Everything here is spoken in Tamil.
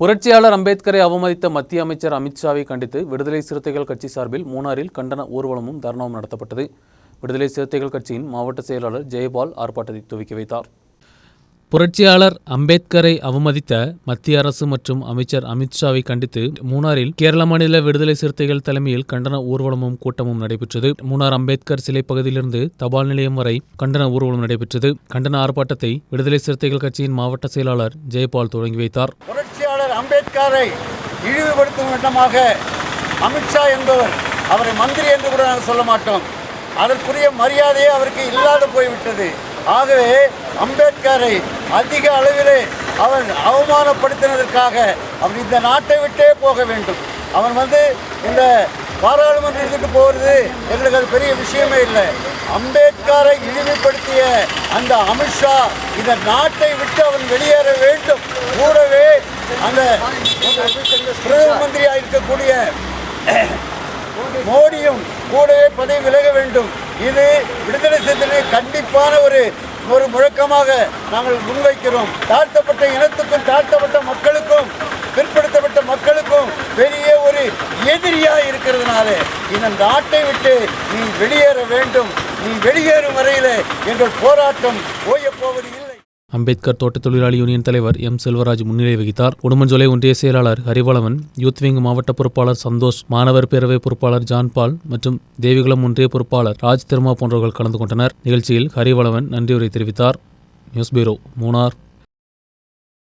புரட்சியாளர் அம்பேத்கரை அவமதித்த மத்திய அமைச்சர் அமித்ஷாவை கண்டித்து விடுதலை சிறுத்தைகள் கட்சி சார்பில் மூணாறில் கண்டன ஊர்வலமும் தர்ணாவும் நடத்தப்பட்டது. விடுதலை சிறுத்தைகள் கட்சியின் மாவட்ட செயலாளர் ஜெயபால் ஆர்ப்பாட்டத்தை துவக்கி வைத்தார். புரட்சியாளர் அம்பேத்கரை அவமதித்த மத்திய அரசு மற்றும் அமைச்சர் அமித்ஷாவை கண்டித்து மூணாறில் கேரள மாநில விடுதலை சிறுத்தைகள் தலைமையில் கண்டன ஊர்வலமும் கூட்டமும் நடைபெற்றது. மூணார் அம்பேத்கர் சிலை பகுதியிலிருந்து தபால் நிலையம் வரை கண்டன ஊர்வலம் நடைபெற்றது. கண்டன ஆர்ப்பாட்டத்தை விடுதலை சிறுத்தைகள் கட்சியின் மாவட்ட செயலாளர் ஜெயபால் தொடங்கி வைத்தார். டாக்டர் அம்பேத்கரை இழிவுபடுத்தும் விதமாக அமித்ஷா என்பவர் அவரை மந்திரி என்று கூட நாங்கள் சொல்ல மாட்டோம். அதற்குரிய மரியாதையே அவருக்கு இல்லாது போய்விட்டது. ஆகவே அம்பேத்கரை அதிக அளவிலே அவர் அவமானப்படுத்தினதற்காக அவர் இந்த நாட்டை விட்டே போக வேண்டும். அவன் வந்து இந்த பாராளுமன்றத்துக்கு போகிறது எங்களுக்கு அது பெரிய விஷயமே இல்லை. அம்பேத்கரை இழிவுபடுத்திய அந்த அமித்ஷா இந்த நாட்டை விட்டு அவன் வெளியேற வேண்டும். அந்த பிரதம மந்திரியாக இருக்கக்கூடிய மோடியும் கூடவே பதவி விலக வேண்டும். இது விடுதலை சிந்தனை கண்டிப்பான ஒரு ஒரு முழக்கமாக நாங்கள் முன்வைக்கிறோம். தாழ்த்தப்பட்ட இனத்துக்கும் தாழ்த்தப்பட்ட மக்களுக்கும் பிற்படுத்தப்பட்ட மக்களுக்கும் பெரிய ஒரு எதிரியாக இருக்கிறதுனால இந்த நாட்டை விட்டு நீ வெளியேற வேண்டும். நீ வெளியேறும் வரையில் எங்கள் போராட்டம் ஓய போவது இல்லை அம்பேத்கர் தோட்ட தொழிலாளி யூனியன் தலைவர் எம் செல்வராஜ் முன்னிலை வகித்தார். உடுமஞ்சோலை ஒன்றிய செயலாளர் ஹரிவளவன் யூத் விங் மாவட்ட பொறுப்பாளர் சந்தோஷ் மாணவர் பேரவை பொறுப்பாளர் ஜான்பால் மற்றும் தேவிகுளம் ஒன்றிய பொறுப்பாளர் ராஜ் திருமா போன்றவர்கள் கலந்து கொண்டனர். நிகழ்ச்சியில் ஹரிவளவன் நன்றியுரை தெரிவித்தார். News bureau Munnar.